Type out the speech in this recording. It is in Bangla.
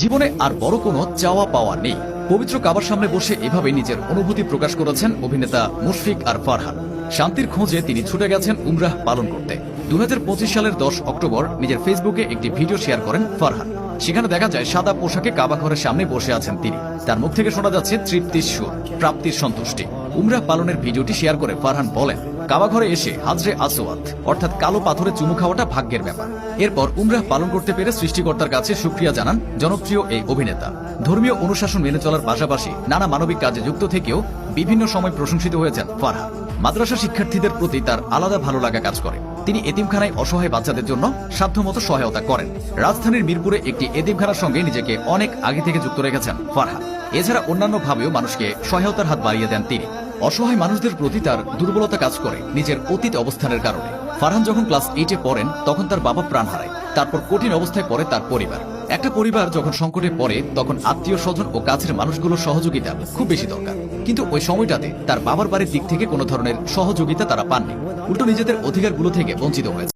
জীবনে আর বড় কোনো চাওয়া পাওয়া নেই। পবিত্র কাবার সামনে বসে এভাবে নিজের অনুভূতি প্রকাশ করেছেন অভিনেতা মুশফিক আর ফারহান। শান্তির খোঁজে তিনি ছুটে গেছেন উমরাহ পালন করতে। দু হাজার পঁচিশ সালের দশ অক্টোবর নিজের ফেসবুকে একটি ভিডিও শেয়ার করেন ফারহান। সেখানে দেখা যায় সাদা পোশাকে কাবা ঘরের সামনে বসে আছেন তিনি। তার মুখ থেকে শোনা যাচ্ছে তৃপ্তির সুর, প্রাপ্তির সন্তুষ্টি। উমরাহ পালনের ভিডিওটি শেয়ার করে ফারহান বলেন, কাবা ঘরে এসে হাজরে আসোয়াত অর্থাৎ কালো পাথরে চুমু খাওয়াটা ভাগ্যের ব্যাপার। এরপর উমরাহ পালন করতে পেরে সৃষ্টিকর্তার কাছে সুক্রিয়া জানান জনপ্রিয় এই অভিনেতা। ধর্মীয় অনুশাসন মেনে চলার পাশাপাশি নানা মানবিক কাজে যুক্ত থেকেও বিভিন্ন সময় প্রশংসিত হয়েছেন ফারহান। মাদ্রাসা শিক্ষার্থীদের প্রতি তার আলাদা ভালো লাগা কাজ করে। তিনি এতিমখানায় অসহায় বাচ্চাদের জন্য সাধ্যমতো সহায়তা করেন। রাজধানীর মিরপুরে একটি এতিমখানার সঙ্গে নিজেকে অনেক আগে থেকে যুক্ত রেখেছেন ফারহান এছাড়া অন্যান্য ভাবেও মানুষকে সহায়তার হাত বাড়িয়ে দেন তিনি। অসহায় মানুষদের প্রতি তার দুর্বলতা কাজ করে নিজের অতীত অবস্থানের কারণে। ফারহান যখন ক্লাস এইটে পড়েন, তখন তার বাবা প্রাণ হারায়। তারপর কঠিন অবস্থায় পড়ে তার পরিবার। একটা পরিবার যখন সংকটে পড়ে, তখন আত্মীয় স্বজন ও কাছের মানুষগুলোর সহযোগিতা খুব বেশি দরকার। কিন্তু ওই সময়টাতে তার বাবার বাড়ির দিক থেকে কোনো ধরনের সহযোগিতা তারা পাননি। উল্টো নিজেদের অধিকারগুলো থেকে বঞ্চিত হয়েছে।